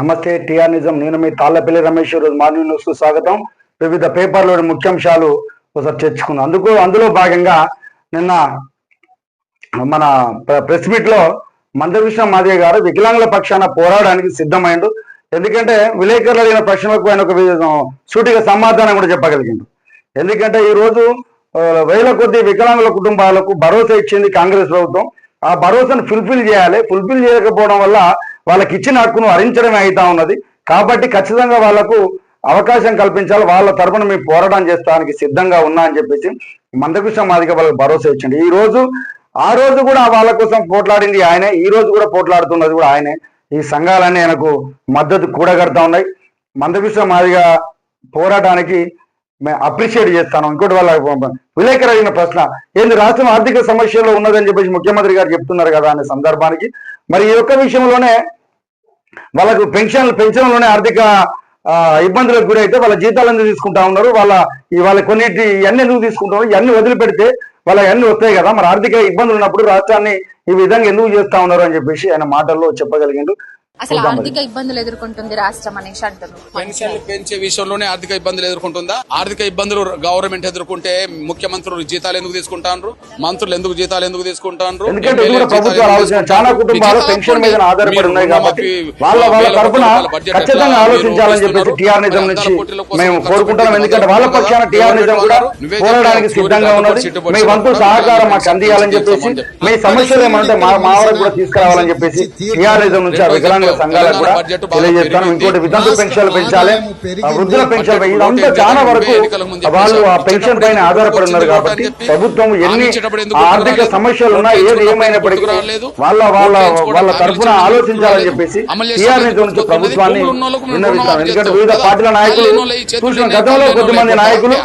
నమస్తే టిఆర్ నిజం నేను మీ తాళ్ళపల్లి రమేష్ రోజు మార్నింగ్ న్యూస్కు స్వాగతం. వివిధ పేపర్లోని ముఖ్యాంశాలు ఒకసారి చర్చుకుందాం అందుకు అందులో భాగంగా నిన్న మన ప్ర- ప్రెస్ మీట్లో మందకృష్ణ మాదే గారు వికలాంగుల పక్షాన పోరాడడానికి సిద్ధమైండు. ఎందుకంటే విలేకరులు అడిగిన ప్రశ్నలకు ఆయన ఒక సూటిగా సమాధానం కూడా చెప్పగలిగిండు. ఎందుకంటే ఈ రోజు వేల కొద్ది వికలాంగుల కుటుంబాలకు భరోసా ఇచ్చింది కాంగ్రెస్ ప్రభుత్వం. ఆ భరోసాను ఫుల్ఫిల్ చేయాలి. ఫుల్ఫిల్ చేయకపోవడం వల్ల వాళ్ళకి ఇచ్చిన హక్కును హరించడమే అవుతా ఉన్నది. కాబట్టి ఖచ్చితంగా వాళ్ళకు అవకాశం కల్పించాలి. వాళ్ళ తరపున మేము పోరాటం చేస్తానికి సిద్ధంగా ఉన్నా అని చెప్పేసి మందకృష్ణ మాదిగ వాళ్ళకి భరోసా ఇచ్చింది ఈ రోజు ఆ రోజు కూడా వాళ్ళ కోసం పోట్లాడింది ఆయనే. ఈ రోజు కూడా పోట్లాడుతున్నది కూడా ఆయనే. ఈ సంఘాలన్నీ ఆయనకు మద్దతు కూడగడతా ఉన్నాయి. మందకృష్ణ మాదిగ పోరాటానికి మేము అప్రిషియేట్ చేస్తాను. ఇంకోటి వాళ్ళ విలేకరు అడిగిన ప్రశ్న ఏంది రాష్ట్రం ఆర్థిక సమస్యలో ఉన్నదని చెప్పేసి ముఖ్యమంత్రి గారు చెప్తున్నారు కదా అనే సందర్భానికి. మరి ఈ యొక్క విషయంలోనే వాళ్ళకు పెన్షన్ పెన్షన్లోనే ఆర్థిక ఆ, ఇబ్బందులకు గురైతే వాళ్ళ జీతాలు ఎందుకు తీసుకుంటా ఉన్నారు? వాళ్ళ వాళ్ళ కొన్నిటి ఇవన్నీ ఎందుకు తీసుకుంటారు ఇవన్నీ వదిలిపెడితే వాళ్ళ అన్ని వస్తాయి కదా? మరి ఆర్థిక ఇబ్బందులు ఉన్నప్పుడు రాష్ట్రాన్ని ఈ విధంగా ఎందుకు చేస్తా ఉన్నారు అని చెప్పేసి ఆయన మాటల్లో చెప్పగలిగిండు. అసలు. ఆర్థిక ఇబ్బందులు ఎదుర్కొంటుంది రాష్ట్రం అనేసి అంటున్నారు పెన్షన్లు పెంచే విషయంలోనే ఆర్థిక ఇబ్బందులు ఎదుర్కొంటుందా? ఆర్థిక ఇబ్బందులు గవర్నమెంట్ ఎదుర్కొంటే ముఖ్యమంత్రులు జీతాలు ఎందుకు తీసుకుంటారు మంత్రులు ఎందుకు జీతాలు ఎందుకు తీసుకుంటారు చాలా కుటుంబాలు పెన్షన్ మీద ఆధారపడి ఉన్నాయి కాబట్టి వాళ్ళ వాళ్ళ తరపున ఖచ్చితంగా ఆలోచించాలని చెప్పేసి టిఆర్ నిజం నుంచి మేము కోరుకుంటున్నాం ఎందుకంటే వాళ్ళ పక్షాన టిఆర్ నిజం కూడా పోరాడానికి సిద్ధంగా ఉన్నది. మీ వంతు సహకారం మాకు అందియాలని చెప్పేసి మీ సమస్యలు ఏమంటే మా మా వరకు కూడా తీసుకురావాలని చెప్పేసి టిఆర్ నిజం నుంచి ఆ వికలాంగుల సంఘాలకు కూడా తెలియజేస్తాను. ఇంకోటి వితంతు పెన్షన్లు పెంచాలి. వృద్ధుల పెన్షన్ ఇదంతా చాలా వరకు వాళ్ళు ఆ పెన్షన్ పైన ఆధారపడి ఉన్నారు కాబట్టి ప్రభుత్వం ఎన్ని ఆర్థిక సమస్యలు ఉన్నా ఏది ఏమైనప్పటికీ వాళ్ళ వాళ్ళ వాళ్ళ తరఫున ఆలోచించాలని చెప్పేసి టీఆర్ నుంచి ప్రభుత్వాన్ని విన్నవిస్తాం ఎందుకంటే వివిధ పార్టీల నాయకులు చూసిన గతంలో కొద్దిమంది నాయకులు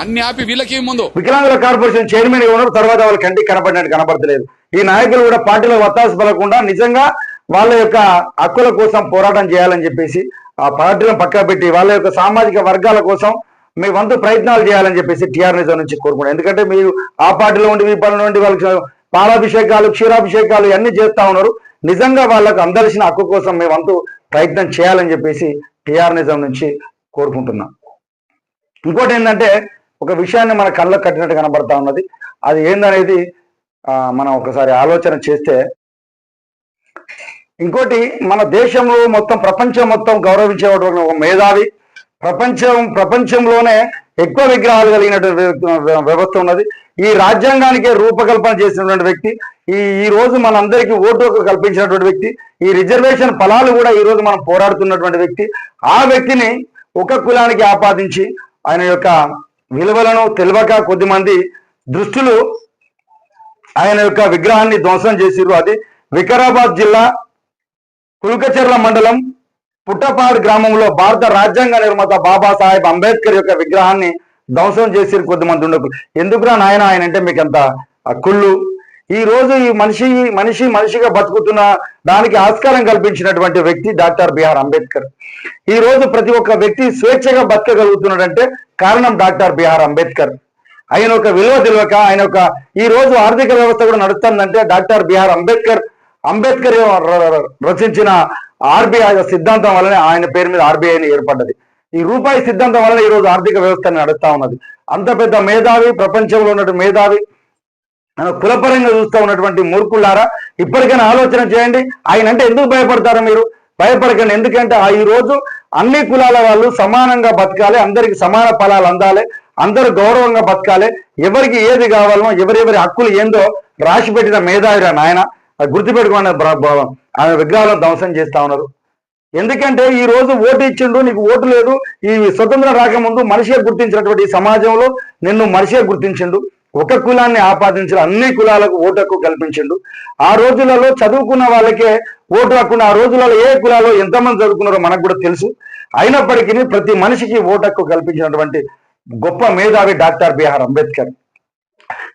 వీళ్ళకి ముందు. వికలాంగుల కార్పొరేషన్ చైర్మన్గా ఉన్నారు తర్వాత వాళ్ళ కంటికి కనపడినట్టు కనపడతలేదు. ఈ నాయకులు కూడా పార్టీలో వత్తాసు పడకుండా నిజంగా వాళ్ళ యొక్క హక్కుల కోసం పోరాటం చేయాలని చెప్పేసి ఆ పార్టీలను పక్క పెట్టి వాళ్ళ యొక్క సామాజిక వర్గాల కోసం మీ వంతు ప్రయత్నాలు చేయాలని చెప్పేసి టీఆర్ నిజం నుంచి కోరుకున్నాను ఎందుకంటే మీరు ఆ పార్టీలో ఉండి మీ పనుల నుండి వాళ్ళకి పాలాభిషేకాలు క్షీరాభిషేకాలు ఇవన్నీ చేస్తా ఉన్నారు. నిజంగా వాళ్ళకు అందరిసిన హక్కు కోసం మీ వంతు ప్రయత్నం చేయాలని చెప్పేసి టీఆర్ నిజం నుంచి కోరుకుంటున్నాం. ఇంకోటి ఏంటంటే ఒక విషయాన్ని మన కళ్ళకు కట్టినట్టు కనబడతా ఉన్నది. అది ఏందనేది మనం ఒకసారి ఆలోచన చేస్తే ఇంకోటి మన దేశంలో మొత్తం ప్రపంచం మొత్తం గౌరవించేవాడు ఒక మేధావి. ప్రపంచం ప్రపంచంలోనే ఎక్కువ విగ్రహాలు కలిగినటువంటి వ్యవస్థ ఉన్నది. ఈ రాజ్యాంగానికి రూపకల్పన చేసినటువంటి వ్యక్తి ఈ ఈ రోజు మనందరికీ ఓటు కల్పించినటువంటి వ్యక్తి ఈ రిజర్వేషన్ ఫలాలు కూడా ఈ రోజు మనం పోరాడుతున్నటువంటి వ్యక్తి ఆ వ్యక్తిని ఒక కులానికి ఆపాదించి ఆయన యొక్క విలువలను తెలియక కొద్దిమంది దృష్టిలు ఆయన యొక్క విగ్రహాన్ని ధ్వంసం చేసిరు అది వికారాబాద్ జిల్లా కుల్కచెర్ల మండలం పుట్టపాడు గ్రామంలో భారత రాజ్యాంగ నిర్మాత బాబాసాహెబ్ అంబేద్కర్ యొక్క విగ్రహాన్ని ధ్వంసం చేసి కొద్దిమంది ఉండకు. ఎందుకురా నాయన ఆయన అంటే మీకు అంత కుళ్ళు? ఈ రోజు ఈ మనిషి మనిషి మనిషిగా బతుకుతున్న దానికి ఆస్కారం కల్పించినటువంటి వ్యక్తి డాక్టర్ బిఆర్ అంబేద్కర్. ఈ రోజు ప్రతి ఒక్క వ్యక్తి స్వేచ్ఛగా బతకగలుగుతున్నాడంటే కారణం డాక్టర్ బిఆర్ అంబేద్కర్. ఆయన ఒక విలువ తెలియక ఆయన ఒక ఈ రోజు ఆర్థిక వ్యవస్థ కూడా నడుస్తుందంటే doctor B R Ambedkar Ambedkar రచించిన ఆర్బీఐ సిద్ధాంతం వల్లనే ఆయన పేరు మీద ఆర్బీఐని ఏర్పడ్డది. ఈ రూపాయి సిద్ధాంతం వలన ఈ రోజు ఆర్థిక వ్యవస్థని నడుస్తా ఉన్నది. అంత పెద్ద మేధావి ప్రపంచంలో ఉన్నటువంటి మేధావి కులపరంగా చూస్తూ ఉన్నటువంటి మూర్ఖులారా ఇప్పటికైనా ఆలోచన చేయండి. ఆయన అంటే ఎందుకు భయపడతారు మీరు? భయపడకండి. ఎందుకంటే ఆ ఈ రోజు అన్ని కులాల వాళ్ళు సమానంగా బతకాలి అందరికి సమాన ఫలాలు అందాలి అందరూ గౌరవంగా బతకాలి. ఎవరికి ఏది కావాలనో ఎవరెవరి హక్కులు ఏందో రాసి పెట్టిన మేధావిరా నాయన. అది గుర్తుపెట్టుకోండి ఆమె విగ్రహాలను ధ్వంసం చేస్తా ఉన్నారు. ఎందుకంటే ఈ రోజు ఓటు ఇచ్చిండు నీకు ఓటు లేదు ఈ స్వతంత్రం రాకముందు మనిషిగా గుర్తించినటువంటి ఈ సమాజంలో నిన్ను మనిషిగా గుర్తించిండు. ఒక కులాన్ని ఆపాదించిన అన్ని కులాలకు ఓటు హక్కు కల్పించిండు. ఆ రోజులలో చదువుకున్న వాళ్ళకే ఓటు హక్కు ఆ రోజులలో ఏ కులాలో ఎంతమంది చదువుకున్నారో మనకు కూడా తెలుసు. అయినప్పటికీ ప్రతి మనిషికి ఓటు హక్కు కల్పించినటువంటి గొప్ప మేధావి డాక్టర్ బిఆర్ అంబేద్కర్.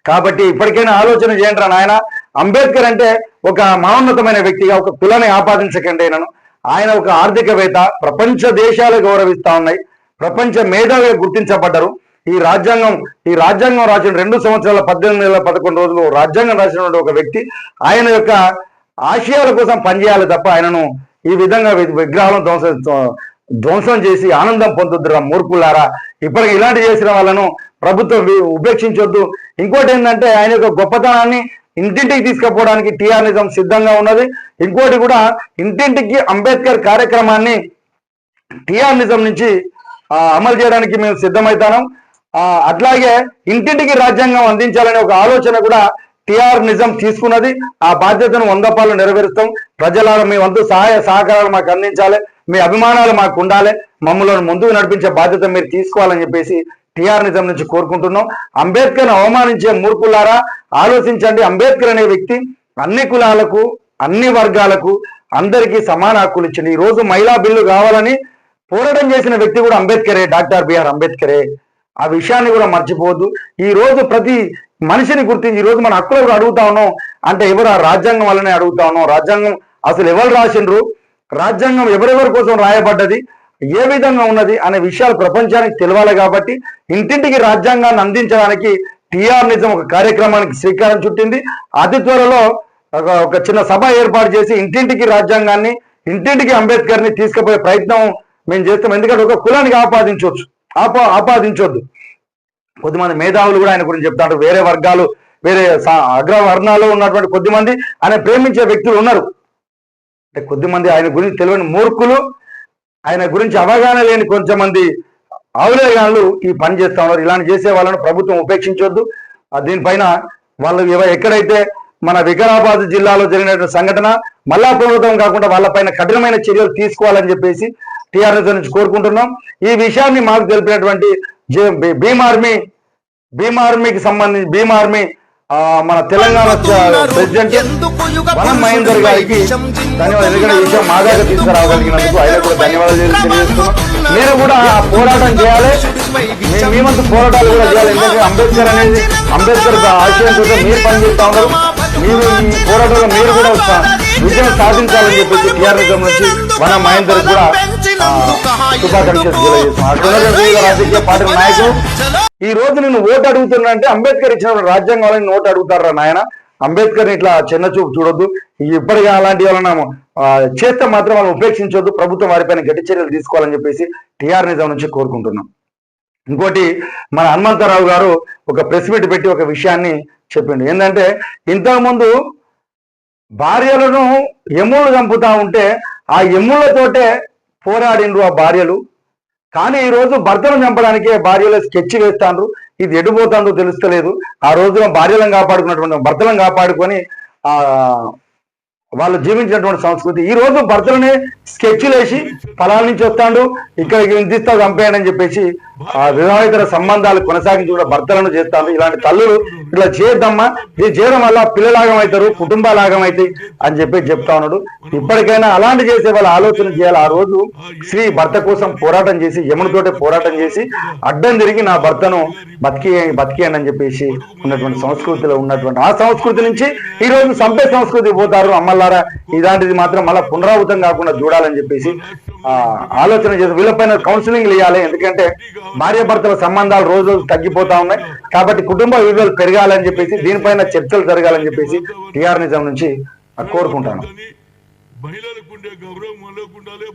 కాబట్టి ఇప్పటికైనా ఆలోచన చేయండి రా నాయన. అంబేద్కర్ అంటే ఒక మానోన్నతమైన వ్యక్తిగా ఒక కులాన్ని ఆపాదించకండి ఆయనను ఆయన ఒక ఆర్థికవేత్త ప్రపంచ దేశాలు గౌరవిస్తా ఉన్నాయి. ప్రపంచ మేధావిగా గుర్తించబడ్డారు. ఈ రాజ్యాంగం ఈ రాజ్యాంగం రాసిన రెండు సంవత్సరాల పద్దెనిమిది నెలల పదకొండు రోజులు రాజ్యాంగం రాసినటువంటి ఒక వ్యక్తి. ఆయన యొక్క ఆశయాల కోసం పనిచేయాలి తప్ప ఆయనను ఈ విధంగా వి- విగ్రహాలను ధ్వంసం ధ్వంసం చేసి ఆనందం పొందుద్దురా మూర్ఖులారా. ఇప్పటికి ఇలాంటి చేసిన వాళ్ళను ప్రభుత్వం ఉపేక్షించొద్దు. ఇంకోటి ఏంటంటే ఆయన యొక్క గొప్పతనాన్ని ఇంటింటికి తీసుకుపోవడానికి టీఆర్ నిజం సిద్ధంగా ఉన్నది. ఇంకోటి కూడా ఇంటింటికి అంబేద్కర్ కార్యక్రమాన్ని టీఆర్ నిజం నుంచి అమలు చేయడానికి మేము సిద్ధమవుతాం ఆ, అట్లాగే ఇంటింటికి రాజ్యాంగం అందించాలనే ఒక ఆలోచన కూడా టిఆర్ నిజం తీసుకున్నది. ఆ బాధ్యతను వంద పాలు నెరవేరుస్తాం. ప్రజల మీ వంతు సహాయ సహకారాలు మాకు అందించాలి. మీ అభిమానాలు మాకు ఉండాలి. మమ్మల్ని ముందుకు నడిపించే బాధ్యత మీరు తీసుకోవాలని చెప్పేసి టిఆర్ నిజం నుంచి కోరుకుంటున్నాం. అంబేద్కర్ అవమానించే మూర్ఖులారా ఆలోచించండి. అంబేద్కర్ అనే వ్యక్తి అన్ని కులాలకు అన్ని వర్గాలకు అందరికీ సమాన హక్కులు ఇచ్చింది ఈ రోజు మహిళా బిల్లు కావాలని పోరాటం చేసిన వ్యక్తి కూడా అంబేద్కరే డాక్టర్ బిఆర్ అంబేద్కరే. ఆ విషయాన్ని కూడా మర్చిపోవద్దు. ఈ రోజు ప్రతి మనిషిని గుర్తించి ఈరోజు మన హక్కులు కూడా అడుగుతా ఉన్నాం. అంటే ఎవరు ఆ రాజ్యాంగం వల్లనే అడుగుతా ఉన్నాం. రాజ్యాంగం అసలు ఎవరు రాసిండ్రు? రాజ్యాంగం ఎవరెవరి కోసం రాయబడ్డది? ఏ విధంగా ఉన్నది? అనే విషయాలు ప్రపంచానికి తెలవాలి కాబట్టి ఇంటింటికి రాజ్యాంగాన్ని అందించడానికి టిఆర్ నిజం ఒక కార్యక్రమానికి శ్రీకారం చుట్టింది. అతి త్వరలో ఒక ఒక చిన్న సభ ఏర్పాటు చేసి ఇంటింటికి రాజ్యాంగాన్ని ఇంటింటికి అంబేద్కర్ని తీసుకుపోయే ప్రయత్నం మేము చేస్తాం. ఎందుకంటే ఒక కులానికి ఆపాదించవచ్చు ఆపా ఆపాదించొద్దు. కొద్దిమంది మేధావులు కూడా ఆయన గురించి చెప్తారు వేరే వర్గాలు వేరే సా- అగ్రవర్ణాల్లో ఉన్నటువంటి కొద్దిమంది ఆయన ప్రేమించే వ్యక్తులు ఉన్నారు. అంటే కొద్దిమంది ఆయన గురించి తెలియని మూర్ఖులు ఆయన గురించి అవగాహన లేని కొంతమంది ఆవులేగాళ్ళు ఈ పని చేస్తా ఉన్నారు. ఇలాంటి చేసే వాళ్ళను ప్రభుత్వం ఉపేక్షించొద్దు. ఆ దీనిపైన వాళ్ళు ఎవ- ఎక్కడైతే మన వికారాబాద్ జిల్లాలో జరిగినటువంటి సంఘటన మళ్ళా పునరుద్ధం కాకుండా వాళ్ళపైన కఠినమైన చర్యలు తీసుకోవాలని చెప్పేసి టీఆర్ఎస్ నుంచి కోరుకుంటున్నాం. ఈ విషయాన్ని మాకు తెలిపినటువంటి భీమ్ ఆర్మీ భీమ్ ఆర్మీకి సంబంధించి భీమ్ ఆర్మీ మన తెలంగాణ ప్రెసిడెంట్ వనం మహేందర్ గారికి ధన్యవాదాలు. ఎందుకంటే ఈ విషయం మా దగ్గర తీసుకురాగలిగినందుకు ఆయన కూడా ధన్యవాదాలు తెలియజేస్తున్నాం. మీరు కూడా ఆ పోరాటం చేయాలి. మీ- మీ వంతు పోరాటాలు కూడా చేయాలి. ఎందుకంటే అంబేద్కర్ అనేది అంబేద్కర్ ఆశయంతో మీరు పనిచేస్తా ఉన్నారు. మీరు ఈ పోరాటంలో మీరు కూడా విజయం సాధించాలని చెప్పేసి టీఆర్ఎస్ నుంచి వన మహేందర్ కూడా శుభాకాంక్షలు రాజకీయ పార్టీల నాయకులు ఈ రోజు నేను ఓటు అడుగుతున్నా అంటే అంబేద్కర్ ఇచ్చిన రాజ్యాంగం వాళ్ళని ఓటు అడుగుతారా నాయన. అంబేద్కర్ ఇట్లా చిన్న చూపు చూడొద్దు. ఇప్పటికీ అలాంటి వాళ్ళని ఆ, చేస్తే మాత్రం వాళ్ళని ఉపేక్షించొద్దు. ప్రభుత్వం వారిపైన గట్టి చర్యలు తీసుకోవాలని చెప్పేసి టీఆర్ నిజం నుంచి కోరుకుంటున్నాం. ఇంకోటి మన హనుమంతరావు గారు ఒక ప్రెస్ మీట్ పెట్టి ఒక విషయాన్ని చెప్పిండు. ఏంటంటే ఇంతకుముందు భార్యలను ఎమ్ములు చంపుతా ఉంటే ఆ ఎమ్ములతోటే పోరాడిండ్రు ఆ భార్యలు. కానీ ఈ రోజు భర్తను చంపడానికే భార్యలు స్కెచ్ వేస్తాండ్రు. ఇది ఎడిపోతాందో తెలుస్తలేదు. ఆ రోజున భార్యలను కాపాడుకున్నటువంటి భర్తలను కాపాడుకొని ఆ వాళ్ళు జీవించినటువంటి సంస్కృతి. ఈ రోజు భర్తలనే స్కెచ్లు వేసి ఫలాల నుంచి వస్తాడు ఇక్కడికి ఇంతిస్తా చంపేయడని చెప్పేసి వివాహేతర సంబంధాలు కొనసాగించి కూడా భర్తలను చేస్తాము. ఇలాంటి తల్లులు ఇట్లా చేయొద్దమ్మా ఇది చేయడం వల్ల పిల్లలాగం అవుతారు కుటుంబాలాగం అవుతాయి అని చెప్పి చెప్తా ఉన్నాడు. ఇప్పటికైనా అలాంటి చేసే వాళ్ళు ఆలోచన చేయాలి. ఆ రోజు స్త్రీ భర్త కోసం పోరాటం చేసి యమునితోటే పోరాటం చేసి అడ్డం తిరిగి నా భర్తను బతికి బతికేయండి అని చెప్పేసి ఉన్నటువంటి సంస్కృతిలో ఉన్నటువంటి ఆ సంస్కృతి నుంచి ఈ రోజు సంపే సంస్కృతి పోతారు అమ్మలారా ఇలాంటిది మాత్రం మళ్ళీ పునరావృతం కాకుండా చూడాలని చెప్పేసి ఆలోచన చేసి వీళ్ళపైన కౌన్సిలింగ్ ఇవ్వాలి ఎందుకంటే భార్య భర్తల సంబంధాలు రోజు రోజు తగ్గిపోతా ఉన్నాయి. కాబట్టి కుటుంబ విలువలు పెరగాలని చెప్పేసి దీనిపైన చర్చలు జరగాలని చెప్పేసి టిఆర్ నిజం నుంచి కోరుకుంటాను. మహిళలకు ఉండే గౌరవం ఉండాలి